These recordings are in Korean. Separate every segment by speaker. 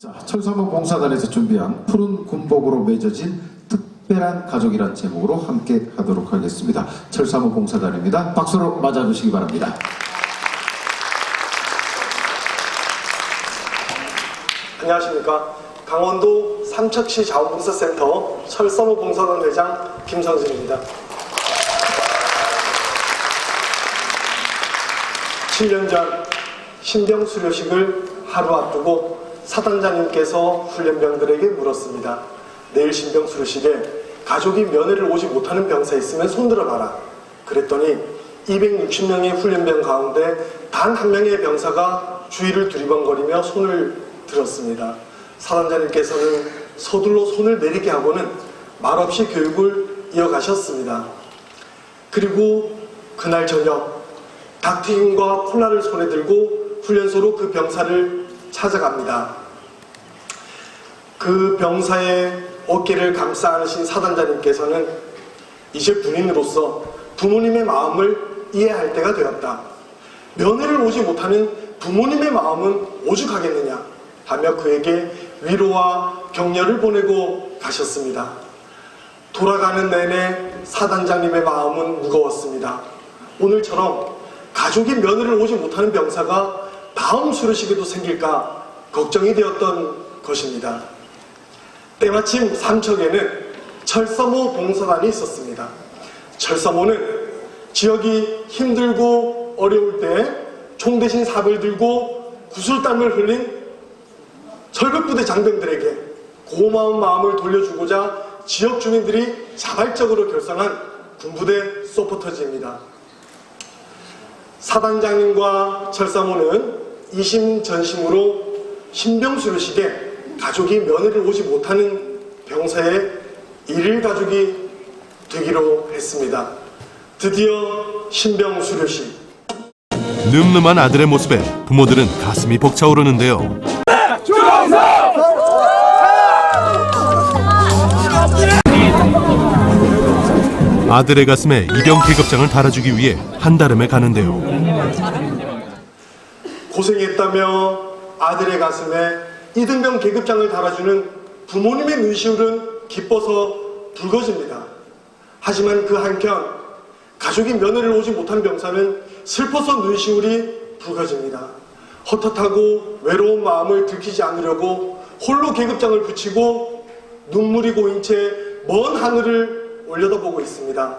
Speaker 1: 자, 철사모 봉사단에서 준비한 푸른 군복으로 맺어진 특별한 가족이란 제목으로 함께 하도록 하겠습니다. 철사모 봉사단입니다. 박수로 맞아주시기 바랍니다.
Speaker 2: 안녕하십니까. 강원도 삼척시 자원봉사센터 철서무 봉사단 회장 김성진입니다. 7년 전 신병 수료식을 하루 앞두고 사단장님께서 훈련병들에게 물었습니다. 내일 신병 수료식에 가족이 면회를 오지 못하는 병사 있으면 손들어 봐라. 그랬더니 260명의 훈련병 가운데 단 한 명의 병사가 주위를 두리번거리며 손을 들었습니다. 사단장님께서는 서둘러 손을 내리게 하고는 말없이 교육을 이어가셨습니다. 그리고 그날 저녁 닭튀김과 콜라를 손에 들고 훈련소로 그 병사를 찾아갑니다. 그 병사의 어깨를 감싸 안으신 사단장님께서는 이제 군인으로서 부모님의 마음을 이해할 때가 되었다. 면회를 오지 못하는 부모님의 마음은 오죽하겠느냐 하며 그에게 위로와 격려를 보내고 가셨습니다. 돌아가는 내내 사단장님의 마음은 무거웠습니다. 오늘처럼 가족이 면회를 오지 못하는 병사가 다음 수료식에도 생길까 걱정이 되었던 것입니다. 때마침 삼척에는 철서모 봉사단이 있었습니다. 철서모는 지역이 힘들고 어려울 때 총 대신 삽을 들고 구슬땀을 흘린 절벽부대 장병들에게 고마운 마음을 돌려주고자 지역 주민들이 자발적으로 결성한 군부대 서포터즈입니다. 사단장님과 철사모는 이심전심으로 신병수료식에 가족이 면회를 오지 못하는 병사의 일일 가족이 되기로 했습니다. 드디어 신병수료식
Speaker 3: 늠름한 아들의 모습에 부모들은 가슴이 벅차오르는데요. 아들의 가슴에 이병 계급장을 달아주기 위해 한달음에 가는데요.
Speaker 2: 고생했다며 아들의 가슴에 이등병 계급장을 달아주는 부모님의 눈시울은 기뻐서 붉어집니다. 하지만 그 한편 가족이 면회를 오지 못한 병사는 슬퍼서 눈시울이 붉어집니다. 헛헛하고 외로운 마음을 들키지 않으려고 홀로 계급장을 붙이고 눈물이 고인 채 먼 하늘을 올려다보고 있습니다.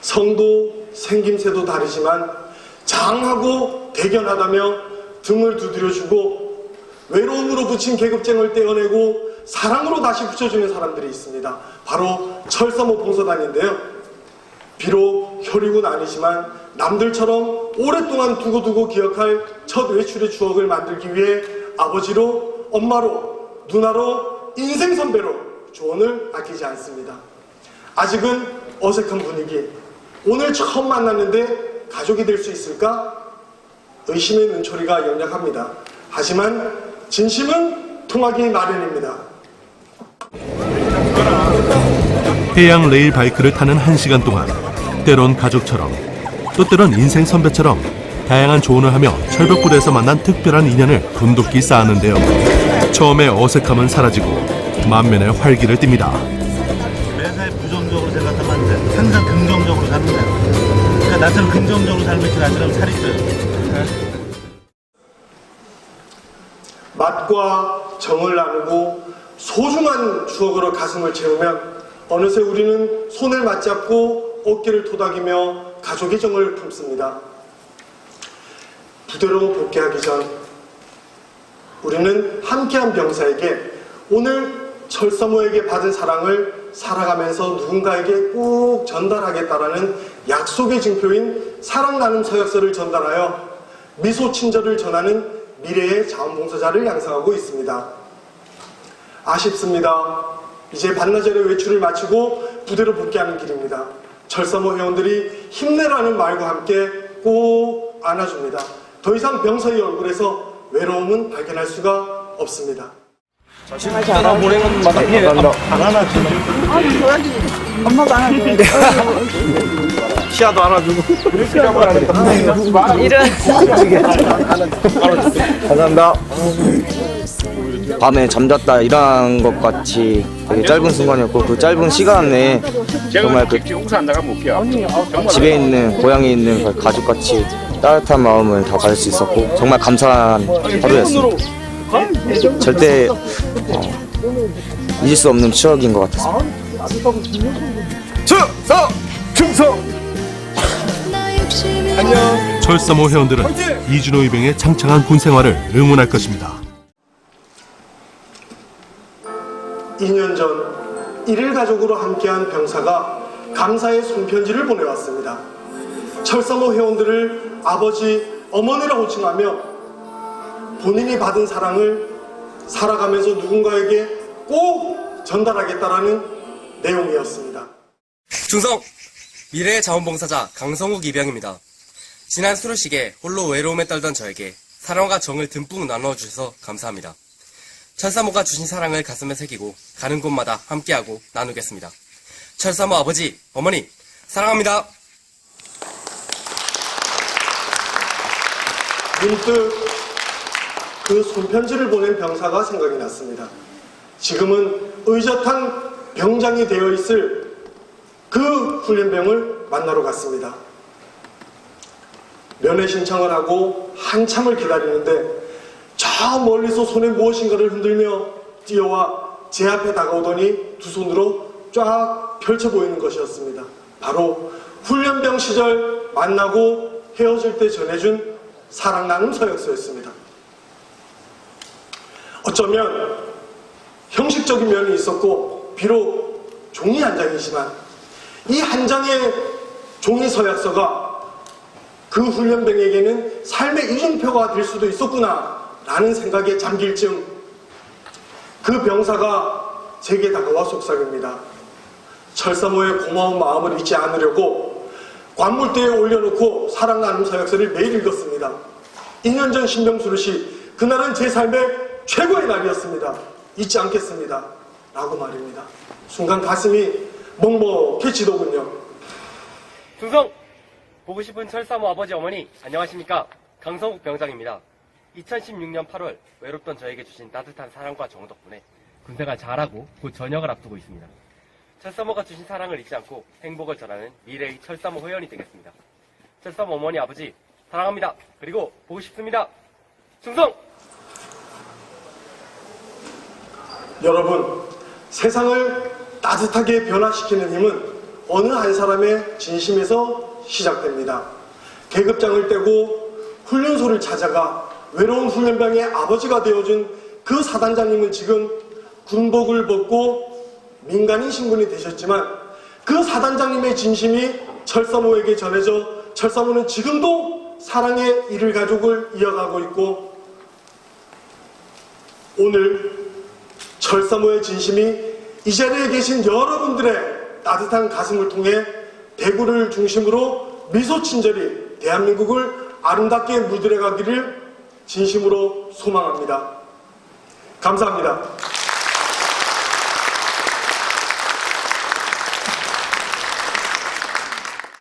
Speaker 2: 성도 생김새도 다르지만 장하고 대견하다며 등을 두드려주고 외로움으로 붙인 계급쟁을 떼어내고 사랑으로 다시 붙여주는 사람들이 있습니다. 바로 철서모 봉사단인데요. 비록 혈육은 아니지만 남들처럼 오랫동안 두고두고 기억할 첫 외출의 추억을 만들기 위해 아버지로, 엄마로, 누나로, 인생 선배로 조언을 아끼지 않습니다. 아직은 어색한 분위기. 오늘 처음 만났는데 가족이 될 수 있을까? 의심의 눈초리가 역력합니다. 하지만 진심은 통하기 마련입니다.
Speaker 3: 해양 레일 바이크를 타는 한 시간 동안 때론 가족처럼 또 때론 인생 선배처럼 다양한 조언을 하며 철벽부대에서 만난 특별한 인연을 돈독히 쌓았는데요. 처음에 어색함은 사라지고 만면에 활기를 띱니다.
Speaker 4: 그러니까 나처럼 긍정적으로 살면 나처럼 살이 쪄요.
Speaker 2: 맛과 정을 나누고 소중한 추억으로 가슴을 채우면 어느새 우리는 손을 맞잡고 어깨를 토닥이며 가족의 정을 품습니다. 부대로 복귀하기 전 우리는 함께한 병사에게 오늘 철서모에게 받은 사랑을 살아가면서 누군가에게 꼭 전달하겠다라는 약속의 증표인 사랑 나눔 서약서를 전달하여 미소 친절을 전하는 미래의 자원봉사자를 양성하고 있습니다. 아쉽습니다. 이제 반나절의 외출을 마치고 부대로 복귀하는 길입니다. 철서모 회원들이 힘내라는 말과 함께 꼭 안아줍니다. 더 이상 병사의 얼굴에서 외로움은 발견할 수가 없습니다.
Speaker 5: 엄마도 안아줘.
Speaker 6: 시야도 안아주고.
Speaker 5: 이런.
Speaker 6: 감사합니다.
Speaker 7: 밤에 잠잤다 일어난 것 같이 되게 짧은 순간이었고 그 짧은 시간 내에 정말 그. 집에 있는 고향에 있는 그 가족같이 따뜻한 마음을 다 가질 수 있었고 정말 감사한 하루였습니다. 절대 어, 잊을 수 없는 추억인 것 같았습니다.
Speaker 6: 충성! 충성! 안녕!
Speaker 3: 철사모 회원들은 이준호 이병의 창창한 군 생활을 응원할 것입니다.
Speaker 2: 2년 전 일일 가족으로 함께한 병사가 감사의 손편지를 보내왔습니다. 철사모 회원들을 아버지, 어머니라고 칭하며 본인이 받은 사랑을 살아가면서 누군가에게 꼭 전달하겠다라는 내용이었습니다.
Speaker 8: 충성! 미래의 자원봉사자 강성욱 이병입니다. 지난 수료식에 홀로 외로움에 떨던 저에게 사랑과 정을 듬뿍 나눠주셔서 감사합니다. 철사모가 주신 사랑을 가슴에 새기고 가는 곳마다 함께하고 나누겠습니다. 철사모 아버지, 어머니, 사랑합니다.
Speaker 2: 문득 그 손편지를 보낸 병사가 생각이 났습니다. 지금은 의젓한 병장이 되어 있을 그 훈련병을 만나러 갔습니다. 면회 신청을 하고 한참을 기다리는데 저 멀리서 손에 무엇인가를 흔들며 뛰어와 제 앞에 다가오더니 두 손으로 쫙 펼쳐 보이는 것이었습니다. 바로 훈련병 시절 만나고 헤어질 때 전해준 사랑 나눔 서약서였습니다. 어쩌면 형식적인 면이 있었고 비록 종이 한 장이지만 이 한 장의 종이 서약서가 그 훈련병에게는 삶의 이중표가 될 수도 있었구나 라는 생각에 잠길 즈음 그 병사가 제게 다가와 속삭입니다. 철사모의 고마운 마음을 잊지 않으려고 관물대에 올려놓고 사랑 나눔 서약서를 매일 읽었습니다. 2년 전 신병수르시 그날은 제 삶의 최고의 날이었습니다. 잊지 않겠습니다. 라고 말입니다. 순간 가슴이 먹먹해지더군요.
Speaker 8: 충성! 보고 싶은 철사모 아버지 어머니, 안녕하십니까? 강성욱 병장입니다. 2016년 8월 외롭던 저에게 주신 따뜻한 사랑과 정 덕분에 군생활 잘하고 곧 전역을 앞두고 있습니다. 철사모가 주신 사랑을 잊지 않고 행복을 전하는 미래의 철사모 회원이 되겠습니다. 철사모 어머니 아버지 사랑합니다. 그리고 보고 싶습니다. 충성!
Speaker 2: 여러분, 세상을 따뜻하게 변화시키는 힘은 어느 한 사람의 진심에서 시작됩니다. 계급장을 떼고 훈련소를 찾아가 외로운 훈련병의 아버지가 되어준 그 사단장님은 지금 군복을 벗고 민간인 신분이 되셨지만 그 사단장님의 진심이 철사모에게 전해져 철사모는 지금도 사랑의 일을 가족을 이어가고 있고 오늘 철사모의 진심이 이 자리에 계신 여러분들의 따뜻한 가슴을 통해 대구를 중심으로 미소 친절히 대한민국을 아름답게 물들여 가기를 진심으로 소망합니다. 감사합니다.